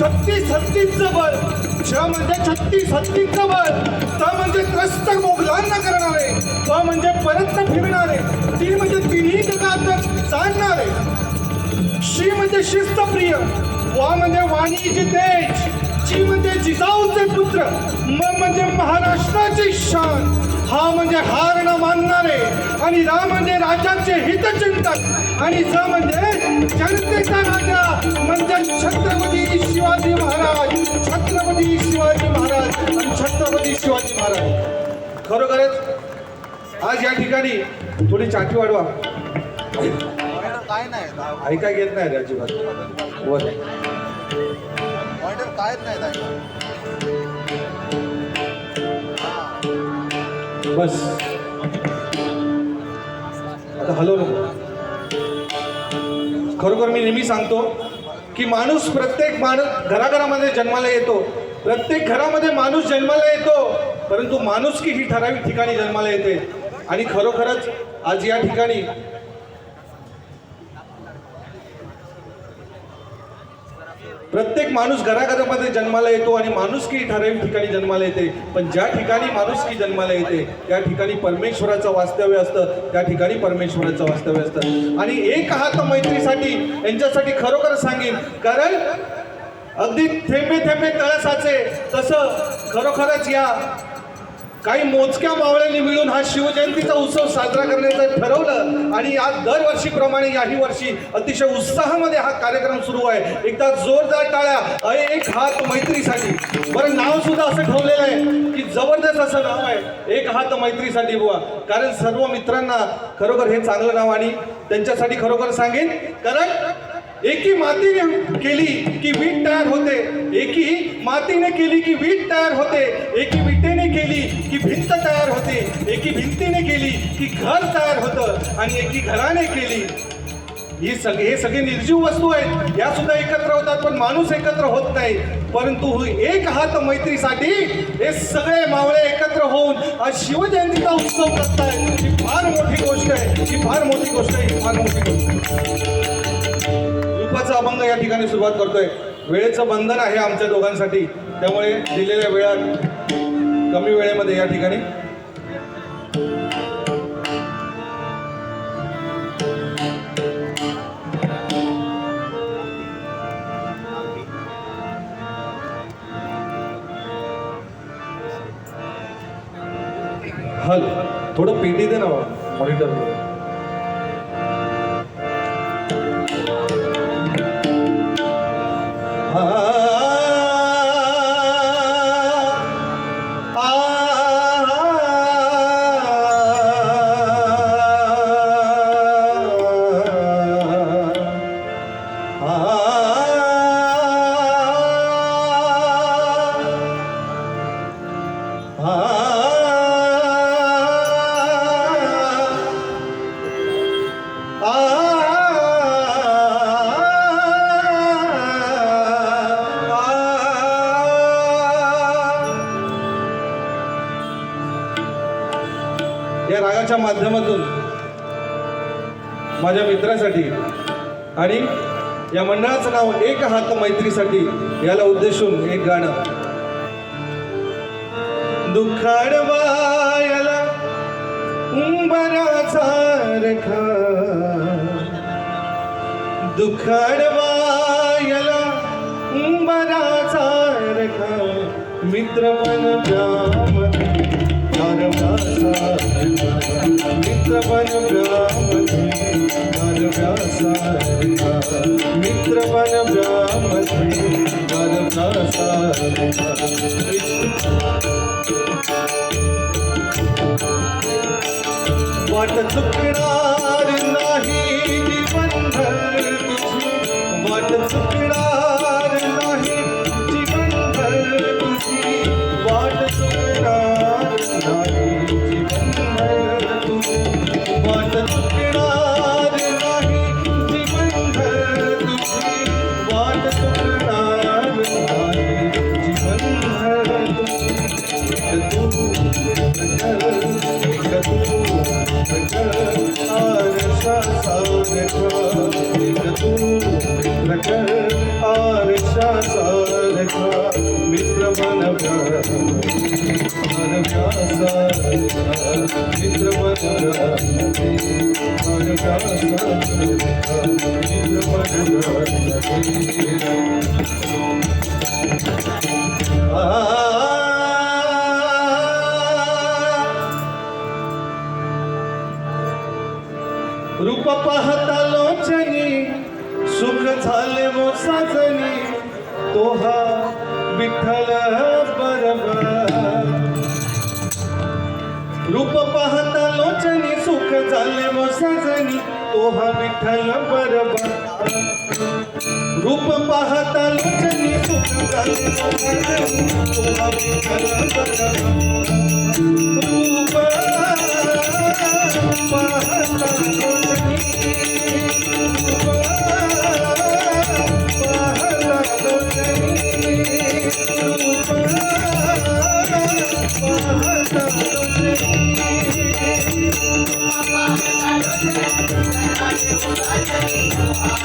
छत्तीस हत्तीचं बळ छ म्हणजे छत्तीस हत्तीचं बळ त म्हणजे त्रस्त मोगलांना करणारे. प म्हणजे परत फिरणारे. ती म्हणजे तिन्ही जगात चालणारे. शी म्हणजे शिस्तप्रिय. वा म्हणजे वाणीची तेज. जी म्हणजे जिजाऊचे पुत्र म म्हणजे महाराष्ट्राची शान हा म्हणजे हार न मानणारे आणि रा म्हणजे राजाचे हितचिंतक आणि ज म्हणजे जनतेचा राजा म्हणजे छत्रपती शिवाजी महाराज छत्रपती शिवाजी महाराज आणि छत्रपती शिवाजी महाराज. खरोखरच आज या ठिकाणी थोडी चाटी वाढवा. काय नाही ऐका घेत नाही रे अजिबात. वर. कायच नाही जायला बस. आता हलो. नको खरोखर मी नेहमी सांगतो की माणूस प्रत्येक माणूस घराघरामध्ये जन्माला येतो. प्रत्येक घरामध्ये माणूस जन्माला येतो. परंतु माणुसकी ही ठराविक ठिकाणी जन्माला येते. आणि खरोखरच आज या ठिकाणी प्रत्येक माणूस घराघरामध्ये जन्माला येतो आणि माणुसकी ठराविक ठिकाणी जन्माला येते. पण ज्या ठिकाणी माणुसकी जन्माला येते त्या ठिकाणी परमेश्वराचं वास्तव्य असतं त्या ठिकाणी परमेश्वराचं वास्तव्य असतं. आणि एक हात मैत्रीसाठी यांच्यासाठी खरोखर सांगेन कारण अगदी थेंबे थेंबे तळसाचे तसं खरोखरच या काही मोजक्या मावळ्यांनी मिळून हा शिवजयंतीचा उत्सव साजरा करण्याचं ठरवलं. आणि आज दरवर्षीप्रमाणे याही वर्षी अतिशय उत्साहामध्ये हा कार्यक्रम सुरू आहे. एकदा जोरदार टाळ्या अरे एक हात मैत्रीसाठी. बरं नाव सुद्धा असं ठेवलेलं आहे की जबरदस्त असं नाव आहे. एक हात मैत्रीसाठी बुवा. कारण सर्व मित्रांना खरोखर हे चांगलं नाव आणि त्यांच्यासाठी खरोखर सांगेन. कारण एकी मातीने केली की वीट तयार होते एकी मातीने केली की वीट तयार होते एकी विटेने केली की भिंत तयार होते एकी भिंतीने केली की घर तयार होतं आणि एकी घराने केली. ही सगळे हे सगळे निर्जीव वस्तू आहेत या सुद्धा एकत्र होतात पण माणूस एकत्र होत नाही. परंतु एक हात मैत्रीसाठी हे सगळे मावळे एकत्र होऊन आज शिवजयंतीचा उत्सव करतायत ही फार मोठी गोष्ट आहे ही फार मोठी गोष्ट आहे ही फार मोठी गोष्ट आहे. रूपाचा अभंग या ठिकाणी सुरुवात करतोय. वेळेचं बंधन आहे आमच्या दोघांसाठी. त्यामुळे दिलेल्या वेळात कमी वेळेमध्ये या ठिकाणी हल. थोडं पेटी दे ना मॉनिटर या माध्यमातून माझ्या मित्रासाठी आणि या मंडळाचं नाव एक हात मैत्रीसाठी याला उद्देशून एक गाणं. दुखाडवायला उंबराचा रेखा. दुखाडवायला उंबराचा रेखा. मित्र मन व्यामध्ये मित्र बन व्यामध्ये मित्र बन व्यामध्ये वाट चुकणार नाही जीवनभर तुझी वाट चुकणार रूप पाहता लोचनी सुख झाले मो साजनी तो हा विठ्ठल बरोबर. रूप पाहता लोचनी सुख झाले मो साजनी तो हा विठ्ठल बरोबर. रूप पाहता लोचनी सुख झाले मो साजनी तो हा विठ्ठल बरोबर. रूप पाहता लोचनी तोहा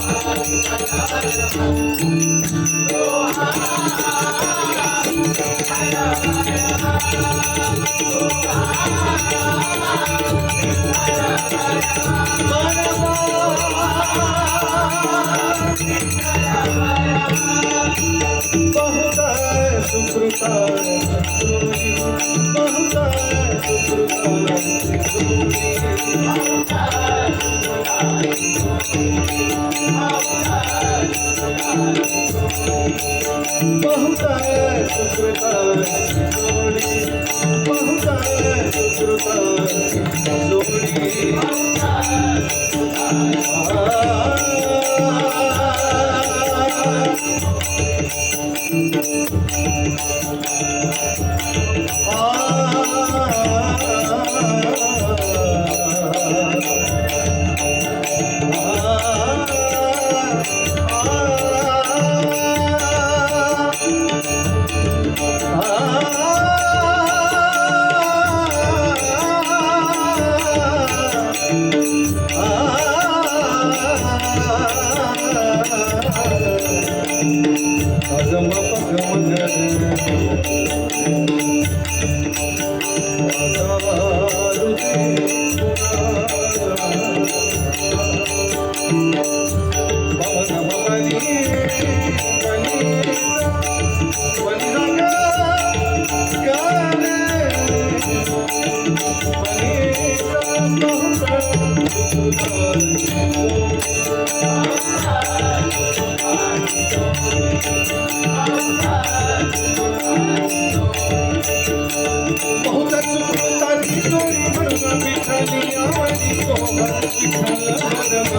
तोहा विठ्ठल परम रूप बहुत सुकृता बहुत सुकृता बहुत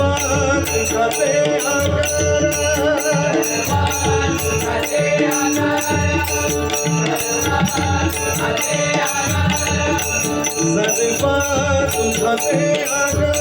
सर्वा सुखाचे आकार सर्वा तुझा ते आगर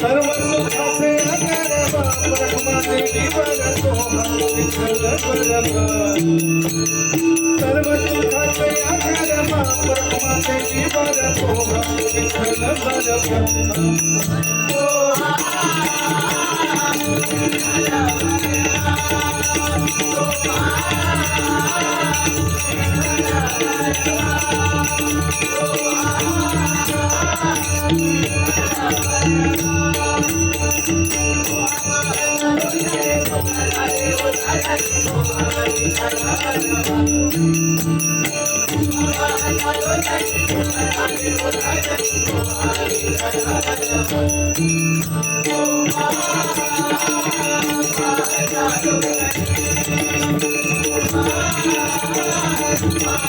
सर्व सुखाचे अगर ब्रह्माचे जीवन शोभा विठ्ठल बरं. सर्व सुखाचे अगर ब्रह्माचे जीवन शोभा विठ्ठल Oh,